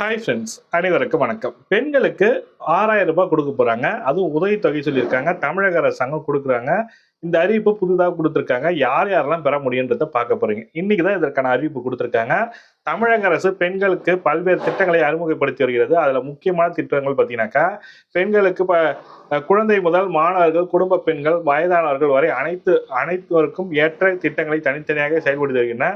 Hi friends அனைவருக்கும் வணக்கம். பெண்களுக்கு ஆறாயிரம் ரூபாய் கொடுக்க போறாங்க. அதுவும் உதவித்தொகை சொல்லியிருக்காங்க. தமிழக அரசாங்கம் கொடுக்குறாங்க. இந்த அறிவிப்பு புதுதாக கொடுத்துருக்காங்க. யார் யாரெல்லாம் பெற முடியுன்றத பார்க்க போறீங்க. இன்னைக்கு தான் இதற்கான அறிவிப்பு கொடுத்துருக்காங்க. தமிழக அரசு பெண்களுக்கு பல்வேறு திட்டங்களை அறிமுகப்படுத்தி வருகிறது. அதில் முக்கியமான திட்டங்கள் பார்த்தீங்கன்னாக்கா பெண்களுக்கு ப குழந்தை முதல் மாணவர்கள் குடும்ப பெண்கள் வயதானவர்கள் வரை அனைத்து அனைத்துவருக்கும் ஏற்ற திட்டங்களை தனித்தனியாக செயல்படுத்தி வருகின்றன.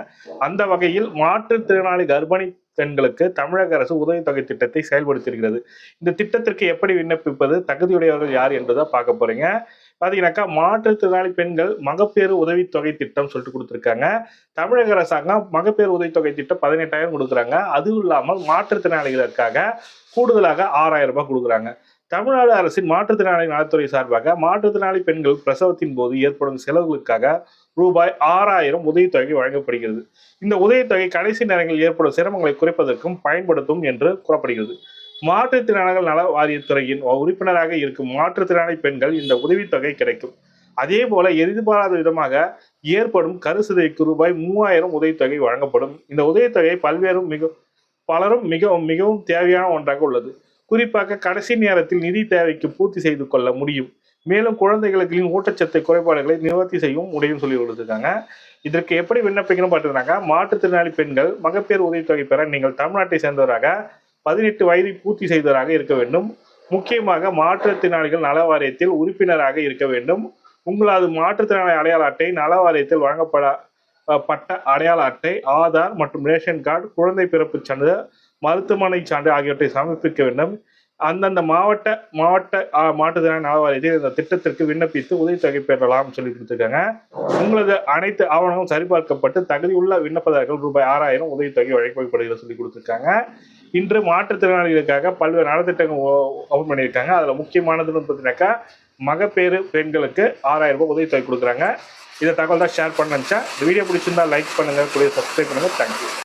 அந்த வகையில் மாற்றுத்திறனாளி கர்ப்பிணி பெண்களுக்கு தமிழக அரசு உதவித்தொகை திட்டத்தை செயல்படுத்தியிருக்கிறது. இந்த திட்டத்திற்கு எப்படி விண்ணப்பிப்பது தகுதியுடையவர்கள் யார் என்பதை பார்க்க போறீங்க. பாத்தீங்கன்னாக்கா மாற்றுத்திறனாளி பெண்கள் மகப்பேறு உதவித்தொகை திட்டம் சொல்லிட்டு கொடுத்துருக்காங்க. தமிழக அரசாங்கம் மகப்பேறு உதவித்தொகை திட்டம் பதினெட்டாயிரம் கொடுக்குறாங்க. அதுவும் இல்லாமல் மாற்றுத்திறனாளிகளுக்காக கூடுதலாக ஆறாயிரம் ரூபாய் கொடுக்குறாங்க. தமிழ்நாடு அரசின் மாற்றுத்திறனாளி நலத்துறை சார்பாக மாற்றுத்திறனாளி பெண்கள் பிரசவத்தின் போது ஏற்படும் செலவுகளுக்காக ரூபாய் ஆறாயிரம் உதவித்தொகை வழங்கப்படுகிறது. இந்த உதவித்தொகை கடைசி நேரங்களில் ஏற்படும் சிரமங்களை குறைப்பதற்கும் பயன்படுத்தும் என்று கூறப்படுகிறது. மாற்றுத்திறனாளிகள் நல வாரியத்துறையின் உறுப்பினராக இருக்கும் மாற்றுத்திறனாளி பெண்கள் இந்த உதவித்தொகை கிடைக்கும். அதே போல எதிர்பாராத விதமாக ஏற்படும் கருசுதைக்கு ரூபாய் மூவாயிரம் உதவித்தொகை வழங்கப்படும். இந்த உதவித்தொகை பல்வேறு மிக பலரும் மிகவும் மிகவும் தேவையான ஒன்றாக உள்ளது. குறிப்பாக கடைசி நேரத்தில் நிதி தேவைக்கு பூர்த்தி செய்து கொள்ள முடியும். மேலும் குழந்தைகளுக்கு ஊட்டச்சத்து குறைபாடுகளை நிவர்த்தி செய்யவும் முடியும் சொல்லி கொடுத்துருக்காங்க. இதற்கு எப்படி விண்ணப்பிக்கணும் பார்த்தீங்கன்னாக்கா மாற்றுத்திறனாளி பெண்கள் மகப்பேறு உதவித்தொகை பெற நீங்கள் தமிழ்நாட்டை சேர்ந்தவராக பதினெட்டு வயதை பூர்த்தி செய்தவராக இருக்க வேண்டும். முக்கியமாக மாற்றுத்திறனாளிகள் நல வாரியத்தில் உறுப்பினராக இருக்க வேண்டும். உங்களது மாற்றுத்திறனாளி அடையாள அட்டை நல வாரியத்தில் வழங்கப்பட பட்ட அடையாள அட்டை ஆதார் மற்றும் ரேஷன் கார்டு குழந்தை பிறப்பு சான்றிதழ் மருத்துவமனை சான்று ஆகியவற்றை சமர்ப்பிக்க வேண்டும். அந்தந்த மாவட்ட மாவட்ட ஆ, மாற்றுத்திறனாளி இந்த திட்டத்திற்கு விண்ணப்பித்து உதவித்தொகை பெறலாம் சொல்லி கொடுத்துருக்காங்க. உங்களது அனைத்து ஆவணங்களும் சரிபார்க்கப்பட்டு தகுதியுள்ள விண்ணப்பதாரர்கள் ரூபாய் ஆறாயிரம் உதவித்தொகை வழங்கப்படுகிறது சொல்லி கொடுத்துருக்காங்க. இன்று மாற்றுத்திறனாளிகளுக்காக பல்வேறு நலத்திட்டங்கள் ஓபன் பண்ணியிருக்காங்க. அதில் முக்கியமானதுன்னு பார்த்தீங்கன்னாக்கா மகப்பேறு பெண்களுக்கு ஆறாயிரம் ரூபாய் உதவித்தொகை கொடுக்குறாங்க. இதை தகவல் தான் ஷேர் பண்ண இந்த வீடியோ பிடிச்சிருந்தா லைக் பண்ணுங்கள் கூட சப்ஸ்கிரைப் பண்ணுங்கள் தேங்க்யூ